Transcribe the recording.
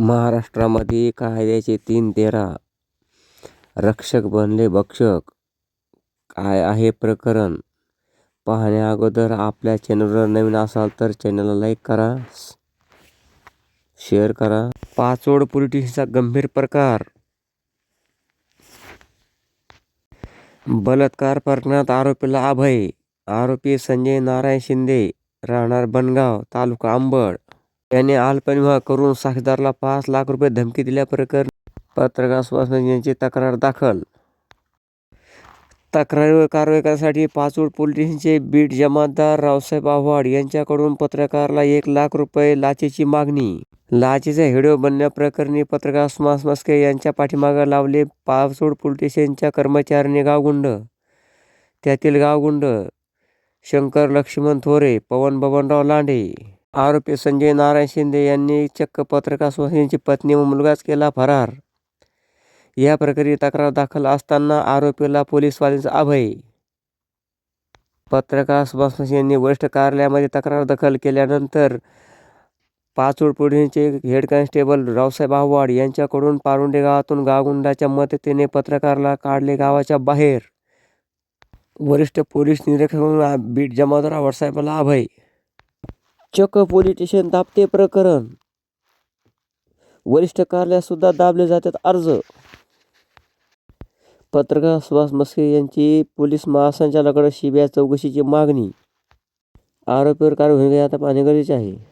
महाराष्ट्रामध्ये कायद्याचे तीन तेरा. रक्षक बनले भक्षक काय आहे प्रकरण? पाहण्या अगोदर आपल्या चॅनलवर नवीन असाल तर चॅनलला लाईक करा शेअर करा. पाचोड पोलिटिक्सचा गंभीर प्रकार. बलात्कार प्रकरणात आरोपीला अभय. आरोपी संजय नारायण शिंदे. राहणार बनगाव तालुका आंबड याने अल्पविवाह करून साक्षीदाराला पाच लाख रुपये धमकी दिल्याप्रकरणी पत्रकार सुभाष यांची तक्रार दाखल. तक्रारीवर कारवाई करण्यासाठी पाचूड पोलीस स्टेशनचे बीट जमादार रावसाहेब आव्हाड यांच्याकडून पत्रकाराला एक लाख रुपये लाचेची मागणी. लाचेचा हेडो बनण्याप्रकरणी पत्रकार सुभाष मस्के यांच्या पाठीमागे लावले पाचूड पोलीस स्टेशनच्या कर्मचाऱ्यांनी गावगुंड. त्यातील गावगुंड शंकर लक्ष्मण थोरे पवन बबनराव लांडे. आरोपी संजय नारायण शिंदे यांनी चक्क पत्रकार यांची पत्नी व मुलगाच केला फरार. या प्रकरणी तक्रार दाखल असताना आरोपीला पोलीसवाल्यांचा अभय. पत्रकार सुभाष यांनी वरिष्ठ कार्यालयामध्ये तक्रार दाखल केल्यानंतर पाचोड पोलिसांचे हेड कॉन्स्टेबल रावसाहेब आव्हाड यांच्याकडून पारुंडे गावातून गावगुंडाच्या मदतीने पत्रकारला काढले गावाच्या बाहेर. वरिष्ठ पोलीस निरीक्षक बीट जमादार आवडसाहेबाला अभय. चक्क पोलीस स्टेशन दाबते प्रकरण. वरिष्ठ कार्यालयात सुद्धा दाबले जातात अर्ज. पत्रकार सुभाष मस्के यांची पोलीस महासंचालकाकडे सीबीआय चौकशीची मागणी. आरोपीवर कारवाई होईल आता पाहणे गरजेचे आहे.